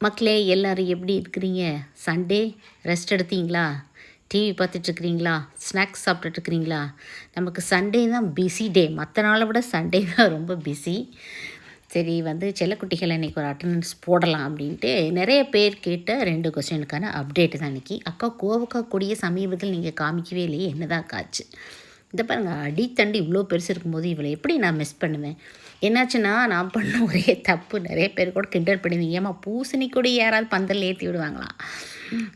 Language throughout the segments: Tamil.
மக்களே எல்லோரும் எப்படி இருக்கிறீங்க? சண்டே ரெஸ்ட் எடுத்தீங்களா? டிவி பார்த்துட்ருக்குறீங்களா? ஸ்நாக்ஸ் சாப்பிட்டுட்ருக்கிறீங்களா? நமக்கு சண்டே தான் பிஸி டே மற்ற நாளை விட சண்டே தான் ரொம்ப பிஸி சரி வந்து செல்லக்குட்டிகளை இன்றைக்கி ஒரு அட்டண்டன்ஸ் போடலாம் அப்படின்ட்டு நிறைய பேர் கேட்ட ரெண்டு கொஸ்டினுக்கான அப்டேட் தான் இன்றைக்கி அக்கா கோவக்கா கூடிய சமீபத்தில் நீங்கள் காமிக்கவே இல்லையே என்னதான் காச்சு இந்த பாருங்க அடித்தண்டு இவ்வளோ பெருசு இருக்கும்போது இவளை எப்படி நான் மிஸ் பண்ணுவேன்? என்னாச்சுன்னா நான் பண்ண ஒரே தப்பு. நிறைய பேர் கூட கிண்டல் பண்ணுவீங்க. ஏமா பூசணி கூட யாராவது பந்தல் ஏற்றி விடுவாங்களாம்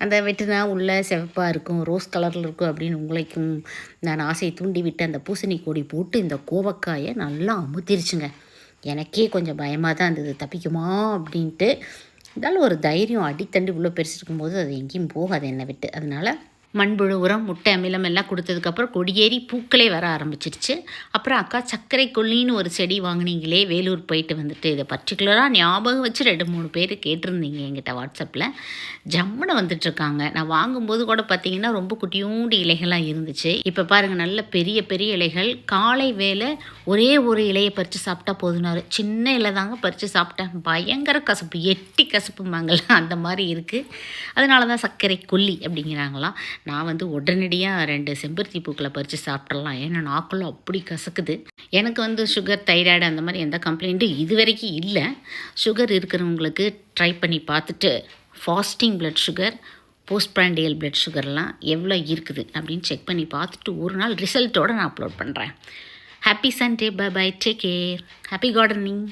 அந்த வெட்டுனா உள்ள சிவப்பாக இருக்கும் ரோஸ் கலரில் இருக்கும் அப்படின்னு உங்களைக்கும் நான் ஆசையை தூண்டி விட்டு அந்த பூசணி கொடி போட்டு இந்த கோவக்காயை நல்லா அமுத்திருச்சுங்க. எனக்கே கொஞ்சம் பயமாக தான் இருந்தது. தப்பிக்குமா அப்படின்ட்டு. இருந்தாலும் ஒரு தைரியம் அடித்தண்டு இவ்வளோ பெருசு இருக்கும்போது அது எங்கேயும் போகாது என்னை விட்டு. அதனால் மண்புழு உரம் முட்டை அமிலம் எல்லாம் கொடுத்ததுக்கப்புறம் கொடியேறி பூக்களே வர ஆரம்பிச்சிருச்சு. அப்புறம் அக்கா சர்க்கரை கொல்லின்னு ஒரு செடி வாங்குனீங்களே வேலூர் போயிட்டு வந்துட்டு இதை பர்டிகுலராக ஞாபகம் வச்சு ரெண்டு மூணு பேர் கேட்டிருந்தீங்க என்கிட்ட வாட்ஸ்அப்பில் ஜம்முனை வந்துட்டுருக்காங்க. நான் வாங்கும்போது கூட பார்த்தீங்கன்னா ரொம்ப குட்டியூண்டு இலைகளாக இருந்துச்சு. இப்போ பாருங்கள் நல்ல பெரிய பெரிய இலைகள். காலை வேலை ஒரே ஒரு இலையை பறித்து சாப்பிட்டா போதுனாரு சின்ன இலை தாங்க பறித்து சாப்பிட்டேன். பயங்கர கசப்பு எட்டி கசப்புமாங்கல்ல அந்த மாதிரி இருக்குது அதனால தான் சர்க்கரை கொல்லி அப்படிங்கிறாங்களாம். நான் வந்து உடனடியாக ரெண்டு செம்பருத்தி பூக்களை பறித்து சாப்பிட்றலாம் ஏன்னா நாக்குள்ள அப்படி கசக்குது. எனக்கு வந்து சுகர் தைராய்டு அந்த மாதிரி எந்த கம்ப்ளைண்ட்டும் இது வரைக்கும் இல்லை. சுகர் இருக்கிறவங்களுக்கு ட்ரை பண்ணி பார்த்துட்டு fasting blood sugar post prandial blood சுகர்லாம் எவ்வளோ இருக்குது அப்படின்னு செக் பண்ணி பார்த்துட்டு ஒரு நாள் ரிசல்ட்டோடு நான் அப்லோட் பண்ணுறேன் happy Sunday bye bye take care happy gardening